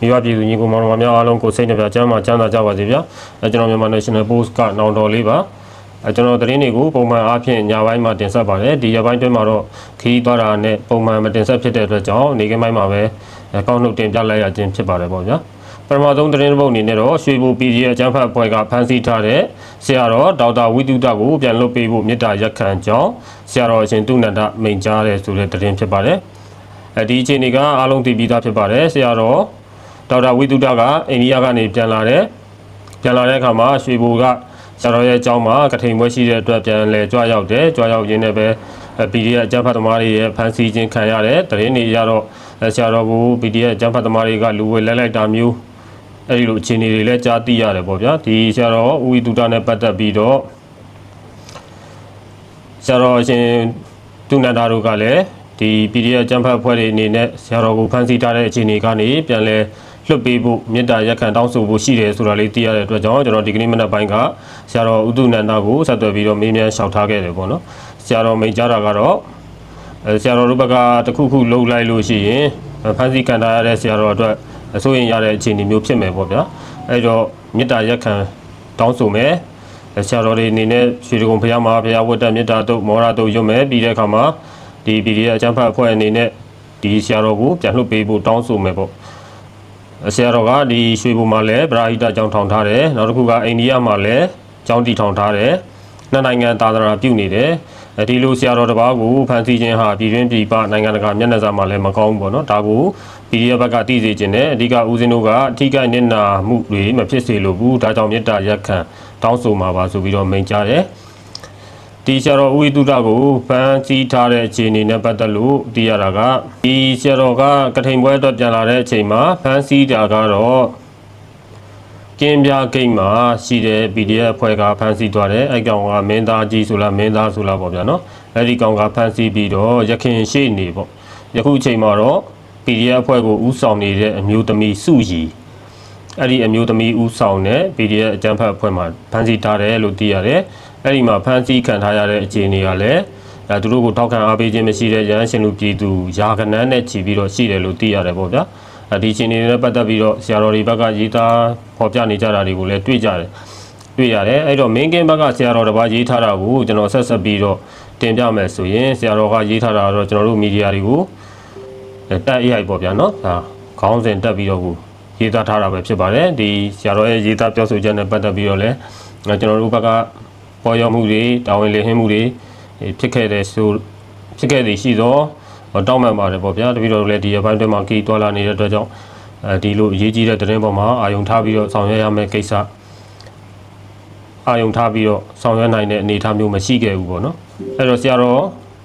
မိဘပြည်သူညီကိုမောင်နှမများအားလုံးကိုစိတ်နှပြချမ်းသာချမ်းသာကြပါစေဗျာအဲကျွန်တော်မြန်မာ National Post ကနောင်တော်လေးပါအဲကျွန်တော်သတင်းတွေကိုပုံမှန်အားဖြင့်ညပိုင်းမှာတင်ဆက်ပါတယ်ဒီရက်ပိုင်းတွင်းမှာတော့ခီးသွားတာနဲ့ပုံမှန်မတင်ဆက်ဖြစ်တဲ့အတွက်ကြောင့်နေကင်းပိုင်းမှာပဲအကောင့်နှုတ်တင်ပြလိုက်ရခြင်းဖြစ်ပါတယ်ပေါ့ဗျာပထမဆုံးသတင်းတစ်ပုဒ်အနေနဲ့တော့ရွှေဘူ PDF အကြမ်းဖက်အဖွဲ့ကဖမ်းဆီးထားတဲ့ဆရာတော်ဒေါက်တာဝိတုဒကိုပြန်လွှတ်ပေးဖို့မြစ်တာရက်ခံကြောင်းဆရာတော်အရှင်သူနန္ဒမိန်ကြားတဲ့ဆိုတဲ့သတင်းဖြစ်ပါတယ်အဲဒီအခြေအနေကအားလုံးသိပြီးသားဖြစ်ပါတယ်ဆရာတော် ဒေါက်တာဝိတုဒကအိန္ဒိယကနေပြန်လာတယ်ပြန်လာတဲ့အခါမှာရွှေဘူကဆရာတော်ရဲ့အကြောင်းမှာကထိန်ပွဲရှိတဲ့အတွက်ပြန်လဲကြွားရောက်တယ်ကြွားရောက်ရင်းနဲ့ပဲအဲ PDF အကြမ်းဖက်သမားတွေရဲ့ဖမ်းဆီးခြင်းခံရတယ်တရင်တွေရတော့အဲဆရာတော်ကို PDF အကြမ်းဖက်သမားတွေကလူဝဲလဲလိုက်တာမျိုးအဲဒီလိုအခြေအနေတွေလည်းကြားသိရတယ်ပေါ့ဗျာဒီဆရာတော်ဦးဝိတုဒနဲ့ပတ်သက်ပြီးတော့ဆရာတော်အရှင်သူနန္ဒာတို့ကလည်းဒီ PDF အကြမ်းဖက်အဖွဲ့တွေအနေနဲ့ဆရာတော်ကိုဖမ်းဆီးထားတဲ့အခြေအနေကနေပြန်လဲ လွတ်ပေးဖို့မေတ္တာရက်ခံတောင်းဆိုဖို့ရှိတယ်ဆိုတာလေးသိရတဲ့အတွက်ကြောင့်ကျွန်တော်ဒီကနေ့မနက်ပိုင်းကဆရာတော်ဥဒုနန္ဒကိုဆက်သွယ်ပြီးတော့မေးမြန်းလျှောက်ထားခဲ့တယ်ပေါ့နော်ဆရာတော်မိန်ကြားတာကတော့အဲဆရာတော်တို့ဘက်ကတခုခုလှုပ်လိုက်လို့ရှိရင်ဖမ်းဆီးခံထားရတဲ့ဆရာတော်အတွက်အစိုးရင်ရတဲ့အခြေအနေမျိုးဖြစ်မယ်ပေါ့ဗျာအဲ့တော့မေတ္တာရက်ခံတောင်းဆိုမယ်ဆရာတော်တွေအနေနဲ့ရွှေဒဂုံဖရားမှာဖရားဝတ်တက်မေတ္တာတို့မောရတို့ရွတ်မယ်ပြီးတဲ့အခါမှာဒီ PDF အကျန်းဖတ်အဖွဲ့အနေနဲ့ဒီဆရာတော်ကိုပြန်လွှတ်ပေးဖို့တောင်းဆိုမယ်ပေါ့ ဆရာတော်ကဒီရွှေဘုံမှာလည်းဗရာဟိတကျောင်းထောင်ထားတယ်နောက်တစ်ခုကအိန္ဒိယမှာလည်းကျောင်းတည်ထောင်ထားတယ်နှစ်နိုင်ငံသာသနာပြုနေတယ်အဲဒီလိုဆရာတော်တစ်ပါးကိုဖန်ဆီးခြင်းဟာပြည်တွင်းပြည်ပနိုင်ငံတကာမျက်နှာစာမှာလည်းမကောင်းဘူးပေါ့နော်ဒါကို PDF ဘက်ကတည်စေခြင်းနဲ့အဓိကဦးစင်းတို့ကအထီးကိုက်နစ်နာမှုတွေမဖြစ်စေလိုဘူးဒါကြောင့်မေတ္တာရက်ခံတောင်းဆိုမှာပါဆိုပြီးတော့မိန့်ကြားတယ် ဒီဆရာတော်ဦးဝိတုဒကိုဖန်ဆီးထားတဲ့အခြေအနေနဲ့ပတ်သက်လို့သိရတာကဒီဆရာတော်ကကထိန်ပွဲအတွက်ပြန်လာတဲ့အချိန်မှာဖန်ဆီးတာကတော့ကင်းပြဂိတ်မှာရှိတဲ့ PDF အဖွဲ့ကဖန်ဆီးသွားတယ်အဲ့ကောင်ကမင်းသားကြီးဆိုလားမင်းသားဆိုလားပေါ့ဗျာနော်အဲ့ဒီကောင်ကဖန်ဆီးပြီးတော့ရခင်ရှိနေပေါ့ယခုအချိန်မှာတော့ PDF အဖွဲ့ကိုဥဆောင်နေတဲ့အမျိုးသမီးစုရီအဲ့ဒီအမျိုးသမီးဥဆောင်တဲ့ PDF အကြမ်းဖက်အဖွဲ့မှာဖမ်းဆီးထားတယ်လို့သိရတယ် အဲ့ဒီမှာဖမ်းဆီးခံထားရတဲ့အခြေအနေကလည်းအဲသူတို့ကိုထောက်ခံအားပေးခြင်းမရှိတဲ့ရဟန်းရှင်လူပြည်သူယာကနန်းနဲ့ချီပြီးတော့ရှိတယ်လို့သိရတယ်ပေါ့ဗျာအဲဒီအခြေအနေတွေနဲ့ပတ်သက်ပြီးတော့ဆရာတော်တွေဘက်ကရေးသားဖော်ပြနေကြတာတွေကိုလည်းတွေ့ကြတယ်တွေ့ရတယ်အဲ့တော့မင်းကင်းဘက်ကဆရာတော်တစ်ပါးရေးထားတာကိုကျွန်တော်ဆက်ဆက်ပြီးတော့တင်ပြမယ်ဆိုရင်ဆရာတော်ကရေးထားတာတော့ကျွန်တော်တို့မီဒီယာတွေကိုတက် AI ပေါ့ဗျာနော်ဒါခေါင်းစဉ်တက်ပြီးတော့ကိုရေးသားထားတာပဲဖြစ်ပါတယ်ဒီဆရာတော်ရဲ့ရေးသားပြောဆိုချက်နဲ့ပတ်သက်ပြီးတော့လည်းကျွန်တော်တို့ဘက်က ပေါ်ရောက်မှုတွေတာဝန်လည်ဟင်းမှုတွေဖြစ်ခဲ့တဲ့ဆိုဖြစ်ခဲ့သည်ရှိသောတောင်းပန်ပါတယ်ပေါ့ဗျာတပည့်တော်လည်းဒီအပိုင်းတွင်မှာကီတွာလာနေတဲ့အတွက်ကြောင့်အဲဒီလိုအရေးကြီးတဲ့သတင်းပေါ်မှာအာယုံထားပြီးတော့ဆောင်ရွက်ရမယ့်ကိစ္စအာယုံထားပြီးတော့ဆောင်ရွက်နိုင်တဲ့အနေအထားမျိုးမရှိခဲ့ဘူးပေါ့နော်အဲ့တော့ဆရာတော်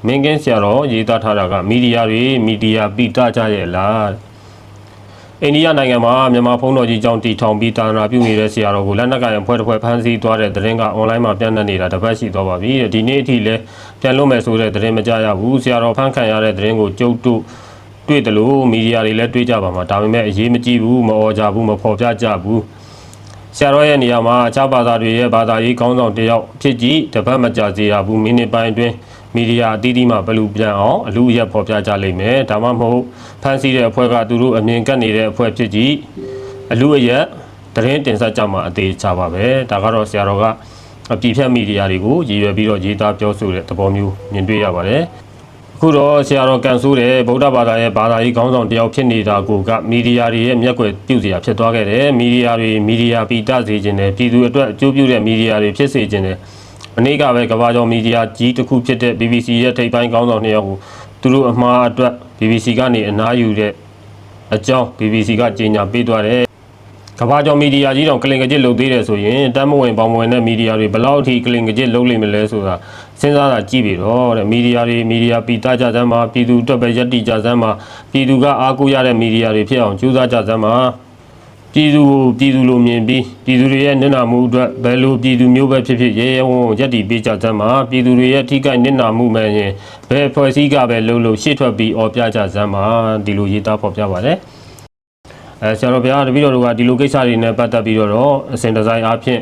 မင်းကင်းဆရာတော်ရေးသားထားတာကမီဒီယာတွေမီဒီယာပိတကြရဲ့လား အိန္ဒိယနိုင်ငံမှာမြန်မာဖုန်းတော်ကြီးကြောင့်တီထောင်ပြီးတာနာပြုနေတဲ့ဆရာတော်ကိုလက်နက်ကရံဖွဲ့တစ်ဖွဲ့ဖမ်းဆီးသွားတဲ့သတင်းကအွန်လိုင်းမှာပြန့်နှံ့နေတာတစ်ပတ်ရှိသွားပါပြီဒီနေ့အထိလည်းပြန်လွတ်မယ်ဆိုတဲ့သတင်းမကြရဘူးဆရာတော်ဖမ်းခံရတဲ့သတင်းကိုကြုတ်တုတွေ့တယ်လို့မီဒီယာတွေလည်းတွေ့ကြပါမှာဒါပေမဲ့အရေးမကြီးဘူးမអော်ကြဘူးမဖော်ပြကြဘူးဆရာတော်ရဲ့နေရာမှာအခြားဘာသာတွေရဲ့ဘာသာရေးခေါင်းဆောင်တယောက်ဖြစ်ကြည့်တပတ်မကြစေရဘူးမိနစ်ပိုင်းအတွင်း မီဒီယာအသီးသီးမှာဘလူပြန်အောင်အလူအရက်ဖော်ပြကြလိမ့်မယ်ဒါမှမဟုတ်ဖန်ဆီးတဲ့အဖွဲ့ကသူတို့အမြင်ကပ်နေတဲ့အဖွဲ့ဖြစ်ကြည့်အလူအရက်သတင်းတင်ဆက်ကြမှာအသေးချပါပဲဒါကတော့ဆရာတော်ကအပြည်ဖြတ်မီဒီယာတွေကိုရည်ရွယ်ပြီးတော့ရေးသားပြောဆိုတဲ့သဘောမျိုးမြင်တွေ့ရပါတယ်အခုတော့ဆရာတော်ကန်ဆိုးတဲ့ဗုဒ္ဓဘာသာရဲ့ဘာသာရေးခေါင်းဆောင်တယောက်ဖြစ်နေတာကိုကမီဒီယာတွေရဲ့မျက်ကွယ်ပြုစရာဖြစ်သွားခဲ့တယ်မီဒီယာတွေမီဒီယာပိတစေခြင်းနဲ့ပြည်သူအတွက်အကျိုးပြုတဲ့မီဒီယာတွေဖြစ်စေခြင်းနဲ့ အနည်းကပဲကမ္ဘာကျော်မီဒီယာကြီးတစ်ခုဖြစ်တဲ့ BBC ရဲ့ထိပ်ပိုင်းခေါင်းဆောင်နှစ်ယောက်ကိုသူတို့အမှားအတွက် BBC ကနေအနားယူတဲ့အကြောင်း BBC ကကြေညာပေးသွားတယ်ကမ္ဘာကျော်မီဒီယာကြီးတောင်ကလင်ကကြစ်လုပ်သေးတယ်ဆိုရင်တမ်းမဝင်ပေါင်မဝင်တဲ့မီဒီယာတွေဘယ်လောက်အထိကလင်ကကြစ်လုပ်လိမ့်မလဲဆိုတာစဉ်းစားတာကြည့်ပြီတော့တဲ့မီဒီယာတွေမီဒီယာပိတကြစမ်းမှာပြည်သူအတွက်ပဲယက်တိကြစမ်းမှာပြည်သူကအားကိုးရတဲ့မီဒီယာတွေဖြစ်အောင်ကြိုးစားကြစမ်းမှာ ပြည်သူကိုပြည်သူလိုမြင်ပြီးပြည်သူတွေရဲ့နစ်နာမှုအတွက်ဘယ်လိုပြည်သူမျိုးပဲဖြစ်ဖြစ်ရဲရဲဝံ့ဝံ့ယက်တိပေးကြစမ်းမှာပြည်သူတွေရဲ့ထိခိုက်နစ်နာမှုမှန်ရင်ဘယ်ဖွဲ့စည်းကပဲလှုပ်လို့ရှေ့ထွက်ပြီးអော်ပြကြစမ်းမှာဒီလိုရေးသားဖော်ပြပါတယ်အဲဆရာတော်ဘုရားတပည့်တော်တို့ကဒီလိုကိစ္စတွေနဲ့ပတ်သက်ပြီးတော့အစဉ်ဒီဇိုင်းအားဖြင့်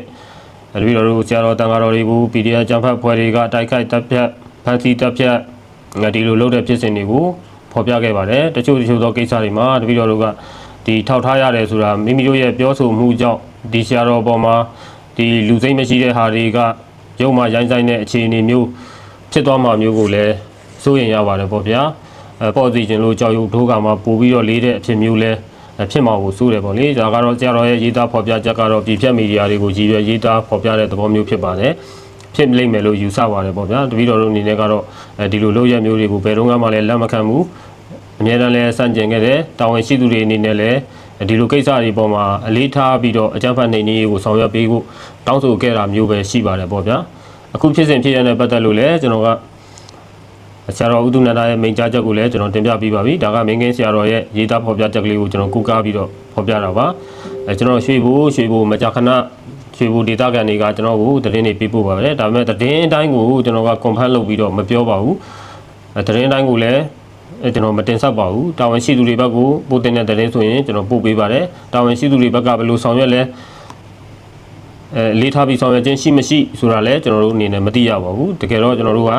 တပည့်တော်တို့ဆရာတော်တန်ဃာတော်တွေကို PDF ကျန်းဖတ်ဖွဲ့တွေကတိုက်ခိုက်တပ်ဖြတ်ဖန်ဆီးတပ်ဖြတ်ငါဒီလိုလုပ်တဲ့ဖြစ်စဉ်တွေကိုဖော်ပြခဲ့ပါတယ်တချို့တချို့သောကိစ္စတွေမှာတပည့်တော်တို့က ဒီထောက်ထားရတယ်ဆိုတာမိမိတို့ရဲ့ပြောဆိုမှုကြောင့်ဒီဆရာတော်ပေါ်မှာဒီလူစိတ်မရှိတဲ့ဟာတွေကရုံမှရိုင်းဆိုင်တဲ့အခြေအနေမျိုးဖြစ်သွားမှာမျိုးကိုလည်းစိုးရင်ရပါတယ်ပေါ့ဗျာအဲပေါ်စီခြင်းလို့ကြောက်ရွံ့ထိုးကမှာပို့ပြီးတော့လေးတဲ့အဖြစ်မျိုးလဲဖြစ်မှာကိုစိုးတယ်ပေါ့လေဒါကတော့ဆရာတော်ရဲ့ရေးသားဖော်ပြချက်ကတော့ပြည်ဖြတ်မီဒီယာတွေကိုကြီးရွယ်ရေးသားဖော်ပြတဲ့သဘောမျိုးဖြစ်ပါတယ်ဖြစ်လိမ့်မယ်လို့ယူဆပါတယ်ပေါ့ဗျာတပည့်တော်တို့အနေနဲ့ကတော့အဲဒီလိုလုပ်ရမျိုးတွေကိုဘယ်တော့မှလည်းလက်မခံဘူး အများတန်းလဲစန့်ကျင်ခဲ့တဲ့တာဝန်ရှိသူတွေအနေနဲ့လည်းဒီလိုကိစ္စတွေပေါ်မှာအလေးထားပြီးတော့အကြမ်းဖက်နေနေရေးကိုဆောင်ရွက်ပေးဖို့တောင်းဆိုခဲ့တာမျိုးပဲရှိပါတယ်ပေါ့ဗျာအခုဖြစ်စဉ်ဖြစ်ရတဲ့ပတ်သက်လို့လည်းကျွန်တော်ကဆရာတော်ဥဒုနန္ဒရဲ့မိန့်ကြားချက်ကိုလည်းကျွန်တော်တင်ပြပြီးပါပြီဒါကမင်းကင်းဆရာတော်ရဲ့ရေးသားဖော်ပြချက်ကလေးကိုကျွန်တော်ကူကားပြီးတော့ဖော်ပြတာပါအဲကျွန်တော်ရွှေဘူးရွှေဘူးမကြာခဏရွှေဘူးဒေတာကန်တွေကကျွန်တော်ကိုသတင်းတွေပေးပို့ပါပဲဒါပေမဲ့သတင်းအတိုင်းကိုကျွန်တော်က confirm လုပ်ပြီးတော့မပြောပါဘူးအဲသတင်းအတိုင်းကိုလည်းအဲ ကျွန်တော်မတင်ဆက်ပါဘူးတာဝန်ရှိသူတွေဘက်ကပို့တင်တဲ့တဲ့ဆိုရင်ကျွန်တော်ပို့ပေးပါတယ်တာဝန်ရှိသူတွေဘက်ကဘယ်လိုဆောင်ရွက်လဲအဲလေးထားပြီးဆောင်ရွက်ခြင်းရှိမရှိဆိုတာလည်းကျွန်တော်တို့အနေနဲ့မသိရပါဘူးတကယ်တော့ကျွန်တော်တို့က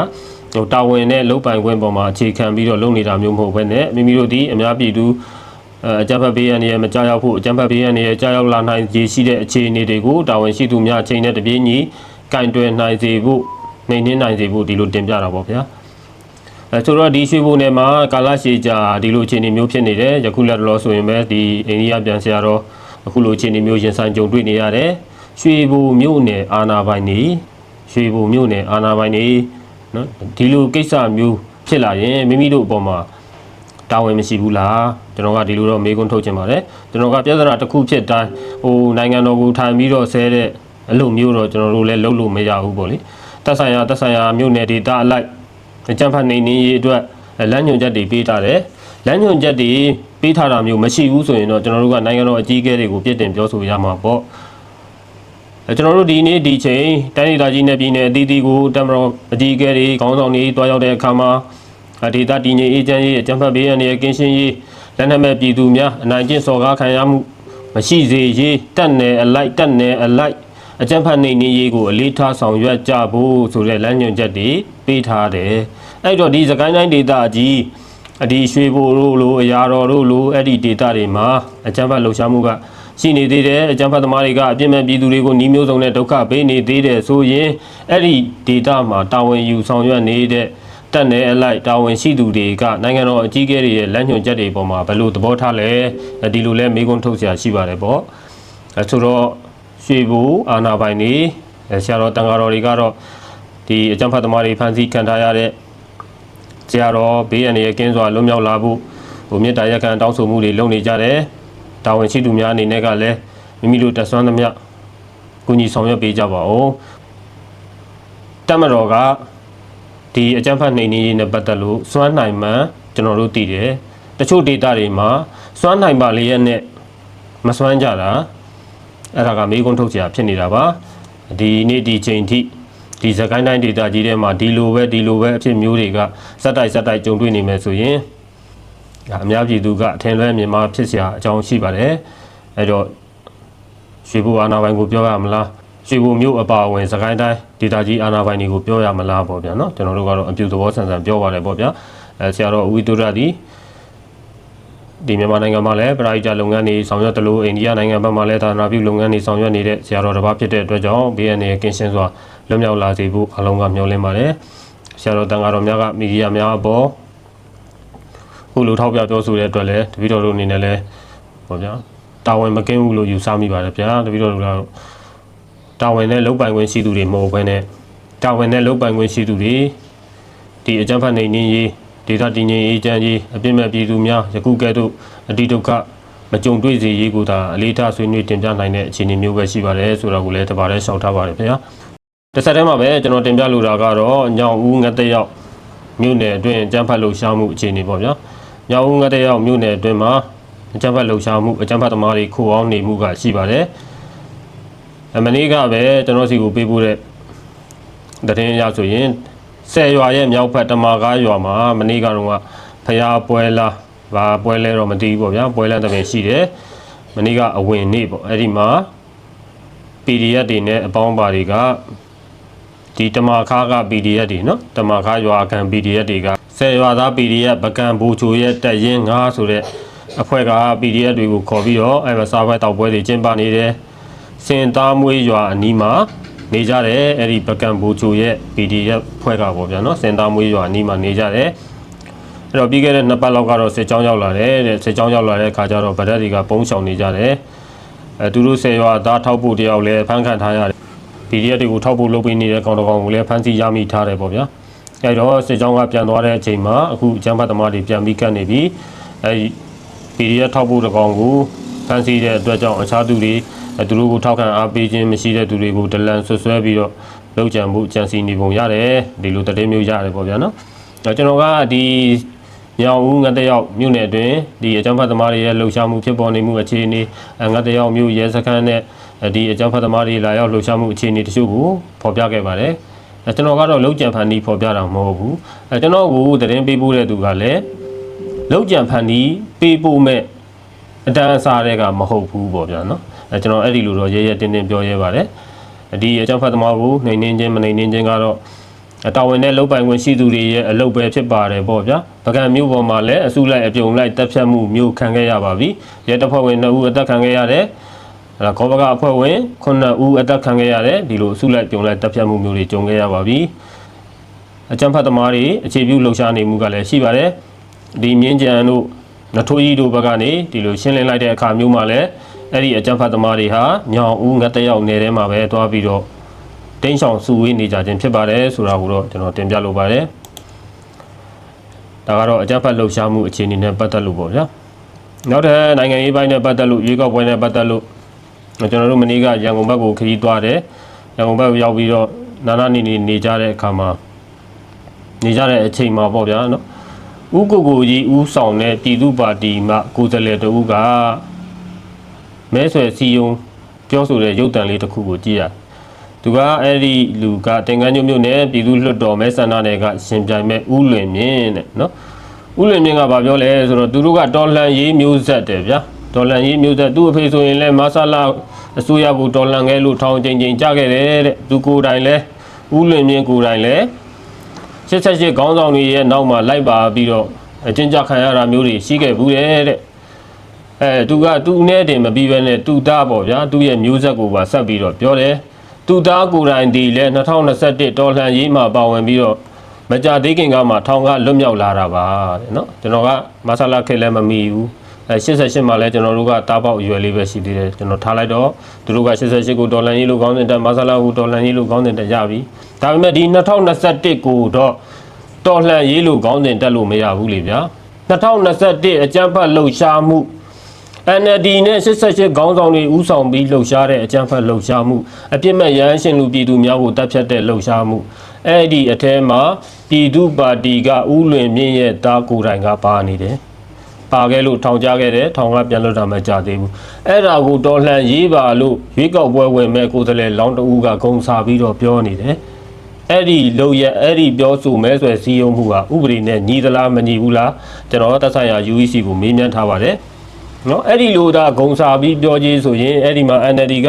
ဟိုတာဝန်နဲ့လုံပိုင်ခွင့်ပေါ်မှာအခြေခံပြီးတော့လုပ်နေတာမျိုးမဟုတ်ဘဲနဲ့မိမိတို့ဒီအများပြည်သူအဲအကြမ်းဖက်ဘေးရန်ရဲ့မကြောက်ရောက်ဖို့အကြမ်းဖက်ဘေးရန်ရဲ့ကြောက်ရောက်လာနိုင်ရရှိတဲ့အခြေအနေတွေကိုတာဝန်ရှိသူများအချိန်နဲ့တပြေးညီကင်တွယ်နိုင်စေဖို့နှိမ်နှင်းနိုင်စေဖို့ဒီလိုတင်ပြတာပေါ့ဗျာ အဲဆိုတော့ဒီရွှေဘုံနယ်မှာကာလရှည်ကြာဒီလိုအခြေအနေမျိုးဖြစ်နေတယ်ယခုလက်တလောဆိုရင်ပဲဒီအိန္ဒိယပြန်ဆရာတော့အခုလိုအခြေအနေမျိုးရင်ဆိုင်ကြုံတွေ့နေရတယ်ရွှေဘုံမြို့နယ်အာနာပိုင်နေရွှေဘုံမြို့နယ်အာနာပိုင်နေနော်ဒီလိုကိစ္စမျိုးဖြစ်လာရင်မိမိတို့အပေါ်မှာတာဝန်မရှိဘူးလားကျွန်တော်ကဒီလိုတော့မေးခွန်းထုတ်ချင်ပါတယ်ကျွန်တော်ကပြဿနာတစ်ခုဖြစ်တိုင်းဟိုနိုင်ငံတော်ကိုထိုင်ပြီးတော့ဆဲတဲ့အလုပ်မျိုးတော့ကျွန်တော်တို့လည်းလုပ်လို့မရဘူးပေါ့လေတက်ဆိုင်ရာတက်ဆိုင်ရာမြို့နယ်ဒေသအလိုက်အ ကြံဖတ်နေနေရေးအတွက်လမ်းညွှန်ချက်တွေပေးထားတယ်လမ်းညွှန်ချက်တွေပေးထားတာမျိုးမရှိဘူးဆိုရင်တော့ကျွန်တော်တို့ကနိုင်ငံတော်အကြီးအကဲတွေကိုပြစ်တင်ပြောဆိုရမှာပေါ့အဲကျွန်တော်တို့ဒီနေ့ဒီချိန်တိုင်းဒေသကြီးနဲ့ပြည်နယ်အသီးသီးကိုတမတော်အကြီးအကဲတွေခေါင်းဆောင်တွေတွားရောက်တဲ့အခါမှာဒေသတည်ငြိမ်အေးချမ်းရေးအကြံဖတ်ဘေးရန်ရဲ့ကင်းရှင်းရေးလက်နက်မဲ့ပြည်သူများအနိုင်ကျင့်စော်ကားခံရမှုမရှိစေရေးတက်နယ်အလိုက်တက်နယ်အလိုက် အကြံဖတ်နေနေရေးကိုအလေးထားဆောင်ရွက်ကြဖို့ဆိုတဲ့လမ်းညွှန်ချက်တွေပေးထားတယ်။အဲ့တော့ဒီစကိုင်းတိုင်းဒေသကြီးအဒီရွှေဘိုတို့လိုအရာတော်တို့လိုအဲ့ဒီဒေသတွေမှာအကြံဖတ်လှုပ်ရှားမှုကရှိနေသေးတယ်အကြံဖတ်သမားတွေကအပြစ်မဲ့ပြည်သူတွေကိုနှီးမျိုးစုံနဲ့ဒုက္ခပေးနေသေးတယ်ဆိုရင်အဲ့ဒီဒေသမှာတာဝန်ယူဆောင်ရွက်နေတဲ့တက်နေအလိုက်တာဝန်ရှိသူတွေကနိုင်ငံတော်အကြီးအကဲတွေရဲ့လက်ညှိုးချက်တွေပေါ်မှာဘယ်လိုသဘောထားလဲဒီလိုလဲမေးခွန်းထုတ်စရာရှိပါတယ်ပေါ့အဲဆိုတော့ ရွှေဘူအာနာပိုင်နေအဲဆရာတော်တန်ဃာတော်တွေကတော့ဒီအကြံဖတ်သမားတွေဖန်ဆီးခံထားရတဲ့ဆရာတော်ဘေးရန်ရဲ့ကင်းစွာလွတ်မြောက်လာဖို့ဟိုမြေတားရက်ခံတောင်းဆိုမှုတွေလုပ်နေကြတယ်တာဝန်ရှိသူများအနေနဲ့ကလည်းမိမိတို့တက်ဆွမ်းသမျှကုညီဆောင်ရွက်ပေးကြပါဦးတမတော်ကဒီအကြံဖတ်နေနေရေးနဲ့ပတ်သက်လို့စွမ်းနိုင်မှန်ကျွန်တော်တို့သိတယ်တချို့ဒေတာတွေမှာစွမ်းနိုင်ပါလေရဲ့နဲ့မစွမ်းကြတာ အဲ့ဒါကမေးခွန်းထုတ်စရာဖြစ်နေတာပါဒီနေ့ဒီချိန်ထိဒီစကိုင်းတိုင်းဒေသကြီးထဲမှာဒီလိုပဲဒီလိုပဲအဖြစ်မျိုးတွေကစက်တိုက်စက်တိုက်ကြုံတွေ့နေမယ်ဆိုရင်ဒါအများပြည်သူကအထင်လွဲမြင်မှာဖြစ်စရာအကြောင်းရှိပါတယ်အဲ့တော့ရွှေဘူအာနာပိုင်ကိုပြောရမလားရွှေဘူမြို့အပါအဝင်စကိုင်းတိုင်းဒေသကြီးအာနာပိုင်တွေကိုပြောရမလားပေါ့ဗျာနော်ကျွန်တော်တို့ကတော့အပြုသဘောဆန်ဆန်ပြောပါတယ်ပေါ့ဗျာအဲဆရာတော်ဦးဝီတုရသည် ဒီမြန်မာနိုင်ငံမှာလည်းပရိကြလုပ်ငန်းတွေဆောင်ရွက်တယ်လို့အိန္ဒိယနိုင်ငံဘက်မှာလည်းသာသနာပြုလုပ်ငန်းတွေဆောင်ရွက်နေတဲ့ဆရာတော်တစ်ပါးဖြစ်တဲ့အတွက်ကြောင့် BNN ကင်းရှင်းစွာလွတ်မြောက်လာစေဖို့အလုံးကမျှော်လင့်ပါတယ်ဆရာတော်တန်ဃာတော်များကမီဒီယာများအပေါ်ခုလိုထောက်ပြပြောဆိုတဲ့အတွက်လည်းတပည့်တော်တို့အနေနဲ့လည်းဟောဗျာတာဝန်မကင်းဘူးလို့ယူဆမိပါတယ်ဗျာတပည့်တော်တို့ကတော့တာဝန်နဲ့လုံပိုင်ခွင့်ရှိသူတွေမဟုတ်ဘဲနဲ့တာဝန်နဲ့လုံပိုင်ခွင့်ရှိသူတွေဒီအကြမ်းဖက်နေနေရေး ဒေတာတည်ငြိမ်ရေးချမ်းရေးအပြစ်မဲ့ပြည်သူများယခုကဲ့သို့အတိဒုက္ခမကြုံတွေ့စေရေးကိုသာအလေးထားဆွေးနွေးတင်ပြနိုင်တဲ့အခြေအနေမျိုးပဲရှိပါတယ်ဆိုတော့ကိုလည်းတပါးတည်းရှောက်ထားပါတယ်ခင်ဗျာတစ်ဆက်တည်းမှာပဲကျွန်တော်တင်ပြလိုတာကတော့ညောင်ဦးငတ်တဲ့ရောက်မြို့နယ်အတွင်းအကြမ်းဖက်လှုပ်ရှားမှုအခြေအနေပေါ့ဗျာညောင်ဦးငတ်တဲ့ရောက်မြို့နယ်အတွင်းမှာအကြမ်းဖက်လှုပ်ရှားမှုအကြမ်းဖက်သမားတွေခိုအောင်နေမှုကရှိပါတယ်အမနေ့ကပဲကျွန်တော်စီကိုပေးပို့တဲ့သတင်းရဆိုရင် ဆယ်ရွာရဲ့မြောက်ဖက်တမာကားရွာမှာမနေ့ကတော့ကဖျားပွဲလားဗာပွဲလဲတော့မသိဘူးပေါ့ဗျာပွဲလဲတပင်ရှိတယ်မနေ့ကအဝင်နေ့ပေါ့အဲ့ဒီမှာ PDF တွေနဲ့အပေါင်းပါတွေကဒီတမာခါက PDF တွေနော်တမာခါရွာခံ PDF တွေကဆယ်ရွာသား PDF ပကံဘူချိုရဲ့တက်ရင်ငါဆိုတဲ့အဖွဲ့က PDF တွေကိုခေါ်ပြီးတော့အဲမှာစားပွဲတောက်ပွဲတွေကျင်းပနေတယ်စင်သားမွေးရွာအနီးမှာ နေကြတယ်အဲ့ဒီပကံဘူချိုရဲ့ PDF ဖွဲ့ကပေါ့ဗျာနော်စင်သားမွေးရွာအနီးမှာနေကြတယ်အဲ့တော့ပြီးခဲ့တဲ့နှစ်ပတ်လောက်ကတော့စစ်ကြောင်းရောက်လာတယ်တဲ့စစ်ကြောင်းရောက်လာတဲ့အခါကျတော့ဗဒတ်တွေကပုံးဆောင်နေကြတယ်အဲသူတို့ဆယ်ရွာသားထောက်ဖို့တယောက်လည်းဖမ်းခံထားရတယ် PDF တွေကိုထောက်ဖို့လုပ်ပေးနေတဲ့ကောင်တော်ကောင်ကိုလည်းဖမ်းဆီးရမိထားတယ်ပေါ့ဗျာအဲတော့စစ်ကြောင်းကပြန်သွားတဲ့အချိန်မှာအခုအကြမ်းဖက်သမားတွေပြန်ပြီးကတ်နေပြီအဲဒီ PDF ထောက်ဖို့တကောင်ကိုဖမ်းဆီးတဲ့အတွက်ကြောင့်အခြားသူတွေအဲ သူတို့ကိုထောက်ခံအားပေးခြင်းမရှိတဲ့သူတွေကိုဒလန်ဆွဆွဲပြီးတော့လောက်ကြံမှုကြံစီနေပုံရတယ်ဒီလိုတည်မျိုးရတယ်ပေါ့ဗျာနော်အဲကျွန်တော်ကဒီညောင်ဦးငတ်တယောက်မြို့နယ်အတွင်းဒီအကြမ်းဖက်သမားတွေရဲ့လှုပ်ရှားမှုဖြစ်ပေါ်နေမှုအခြေအနေအဲငတ်တယောက်မြို့ရဲစခန်းနဲ့ဒီအကြမ်းဖက်သမားတွေလာရောက်လှုပ်ရှားမှုအခြေအနေတချို့ကိုဖော်ပြခဲ့ပါတယ်အဲကျွန်တော်ကတော့လောက်ကြံဖန်တီးဖော်ပြတာမဟုတ်ဘူးအဲကျွန်တော်ကိုသတင်းပေးပို့တဲ့သူကလည်းလောက်ကြံဖန်တီးပေးပို့မဲ့အတန်းအစားတွေကမဟုတ်ဘူးပေါ့ဗျာနော် အဲကျွန်တော်အဲ့ဒီလိုတော့ရဲရဲတင်းတင်းပြောရဲပါတယ်ဒီအကြောင်းဖတ်သမားကိုနှိမ်နှင်းခြင်းမနှိမ်နှင်းခြင်းကတော့တာဝန်နဲ့လုံပိုင်ခွင့်ရှိသူတွေရဲ့အလုပ်ပဲဖြစ်ပါတယ်ပေါ့ဗျာပကံမျိုးပေါ်မှာလည်းအစုလိုက်အပြုံလိုက်တပ်ဖြတ်မှုမျိုးခံခဲ့ရပါပြီရဲတပ်ဖွဲ့ဝင်2ဦးအသက်ခံခဲ့ရတယ်အဲ့ဒါခေါဘကအဖွဲ့ဝင်9ဦးအသက်ခံခဲ့ရတယ်ဒီလိုအစုလိုက်ပြုံလိုက်တပ်ဖြတ်မှုမျိုးတွေကြုံခဲ့ရပါပြီအကြံဖတ်သမားတွေအခြေပြုလှုပ်ရှားနေမှုကလည်းရှိပါတယ်ဒီမြင်းကြံတို့နထိုးကြီးတို့ဘက်ကနေဒီလိုရှင်းလင်းလိုက်တဲ့အခါမျိုးမှာလည်း အဲ့ဒီအကြံဖတ်သမားတွေဟာညောင်ဦးငတ်တယောက်နေတဲ့မှာပဲသွားပြီးတော့တင်းဆောင်စုဝေးနေကြခြင်းဖြစ်ပါတယ်ဆိုတာကိုတော့ကျွန်တော်တင်ပြလိုပါတယ်ဒါကတော့အကြံဖတ်လှုပ်ရှားမှုအခြေအနေနဲ့ပတ်သက်လို့ပေါ့ဗျာနောက်ထပ်နိုင်ငံရေးပိုင်းနဲ့ပတ်သက်လို့ရွေးကောက်ပွဲနဲ့ပတ်သက်လို့ကျွန်တော်တို့မနေ့ကရန်ကုန်ဘက်ကိုခရီးသွားတယ်ရန်ကုန်ဘက်ကိုရောက်ပြီးတော့နာနာနေနေနေကြတဲ့အခါမှာနေကြတဲ့အချိန်မှာပေါ့ဗျာနော်ဥကိုကိုကြီးဥဆောင်တဲ့ပြည်သူ့ပါတီမှကိုယ်စားလှယ်တဦးက မဲဆွယ်စီယုံပြောဆိုတဲ့ရုပ်တံလေးတစ်ခုကိုကြည့်ရသူကအဲ့ဒီလူကတင်ကန်းညုံမြို့နယ်ပြည်သူ့လွှတ်တော်မဲဆန္ဒနယ်ကရှင်ပြိုင်မဲ့ဥလွင်မြင့်တဲ့နော်ဥလွင်မြင့်ကဘာပြောလဲဆိုတော့သူတို့ကတော်လန်ရေးမျိုးဆက်တယ်ဗျာတော်လန်ရေးမျိုးဆက်သူ့အဖေဆိုရင်လည်းမဆလာအစိုးရကိုတော်လန်ခဲ့လို့ထောင်ချိန်ချိန်ကြခဲ့တယ်တဲ့သူကိုယ်တိုင်လဲဥလွင်မြင့်ကိုယ်တိုင်လဲ88ခေါင်းဆောင်တွေရဲ့နောက်မှာလိုက်ပါပြီးတော့အကျဉ်းချခံရတာမျိုးတွေရှိခဲ့ဘူးတဲ့တဲ့ အဲသူကသူနဲ့တင်မပြီးပဲနဲ့သူသားပေါ့ဗျာသူရဲ့မျိုးဆက်ကိုပါဆက်ပြီးတော့ပြောတယ်သူသားကိုယ်တိုင်ဒီလဲ2021တော်လှန်ရေးမှာပါဝင်ပြီးတော့မကြသေးခင်ကမှထောင်ကလွတ်မြောက်လာတာပါတဲ့နော်ကျွန်တော်ကမဆလာခေတ်လည်းမမီဘူးအဲ88မှာလဲကျွန်တော်တို့ကတားပေါက်အရွယ်လေးပဲရှိသေးတယ်ကျွန်တော်ထားလိုက်တော့သူတို့က88ကိုတော်လန်ရေးလို့ခေါင်းစဉ်တက်မဆလာဟူတော်လန်ရေးလို့ခေါင်းစဉ်တက်ရပြီဒါပေမဲ့ဒီ2021ကိုတော့တော်လှန်ရေးလို့ခေါင်းစဉ်တက်လို့မရဘူးလေဗျာ2021အကြမ်းဖက်လှုပ်ရှားမှု NLD နဲ့88ခေါင်းဆောင်တွေဥဆောင်ပြီးလှုပ်ရှားတဲ့အကြမ်းဖက်လှုပ်ရှားမှုအပြစ်မဲ့ရဟန်းရှင်လူပြည်သူများကိုတပ်ဖြတ်တဲ့လှုပ်ရှားမှုအဲ့ဒီအထဲမှာပြည်သူပါတီကဥလွင်မြင့်ရဲ့တားကိုယ်တိုင်ကပါနေတယ်ပါခဲ့လို့ထောင်ကြခဲ့တယ်ထောင်ကပြန်လွတ်တာမကြသေးဘူးအဲ့ဒါကိုတော်လှန်ရေးပါလို့ရွေးကောက်ပွဲဝင်မဲ့ကိုယ်စားလှယ်လောင်းတဦးကဂုံစာပြီးတော့ပြောနေတယ်အဲ့ဒီလုံရအဲ့ဒီပြောဆိုမဲဆွယ်စည်းရုံးမှုကဥပဒေနဲ့ညီသလားမညီဘူးလားကျွန်တော်သက်ဆိုင်ရာ UEC ကိုမေးမြန်းထားပါတယ် နော်အဲ့ဒီလိုဒါဂုံစာပြီးပြောကြီးဆိုရင်အဲ့ဒီမှာ NLD က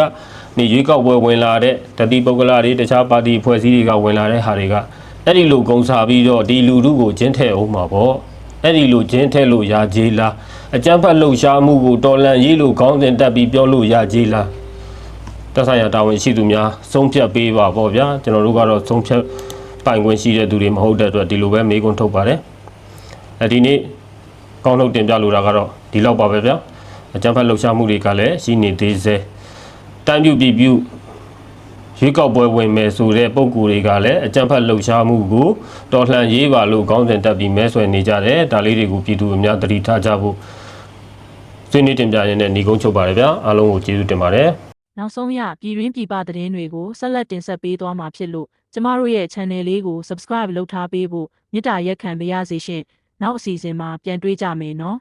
နေရွေးကောက်ပွဲဝင်လာတဲ့တတိပုဂ္ဂလတွေတခြားပါတီဖွဲ့စည်းတွေကဝင်လာတဲ့ဟာတွေကအဲ့ဒီလိုဂုံစာပြီးတော့ဒီလူထုကိုကျင်းထည့်အောင်မှာပေါ့အဲ့ဒီလိုဂျင်းထဲလို့ရာကြီးလားအကြမ်းဖက်လှုပ်ရှားမှုကိုတော်လန်ရေးလို့ခေါင်းစဉ်တက်ပြီးပြောလို့ရာကြီးလားတက်ဆိုင်ရာတာဝန်ရှိသူများဆုံးဖြတ်ပေးပါပေါ့ဗျာကျွန်တော်တို့ကတော့ဆုံးဖြတ်ပိုင်ခွင့်ရှိတဲ့သူတွေမဟုတ်တဲ့အတွက်ဒီလိုပဲမေးခွန်းထုတ်ပါတယ်အဲဒီနေ့ကောင်းထုတ်တင်ပြလိုတာကတော့ ဒီလောက်ပါပဲဗျာအကြမ်းဖက်လှုပ်ရှားမှုတွေကလည်းရှိနေသေးစေတိုင်းပြုပြည်ပြုရွေးကောက်ပွဲဝင်မယ်ဆိုတဲ့ပုံကိုယ်တွေကလည်းအကြံဖတ်လှုပ်ရှားမှုကိုတော်လှန်ရေးပါလို့ခေါင်းစဉ်တက်ပြီးမဲဆွယ်နေကြတယ်ဒါလေးတွေကိုပြည်သူအများသတိထားကြဖို့ဆွေးနွေးတင်ပြရင်းနဲ့ညီကုန်းချုပ်ပါတယ်ဗျာအားလုံးကိုကျေးဇူးတင်ပါတယ်နောက်ဆုံးရပြည်တွင်းပြည်ပသတင်းတွေကိုဆက်လက်တင်ဆက်ပေးသွားမှာဖြစ်လို့ကျမတို့ရဲ့ channel လေးကို subscribe လုပ်ထားပေးဖို့မေတ္တာရက်ခံပါရစေရှင်နောက်အစီအစဉ်မှာပြန်တွေ့ကြမယ်နော်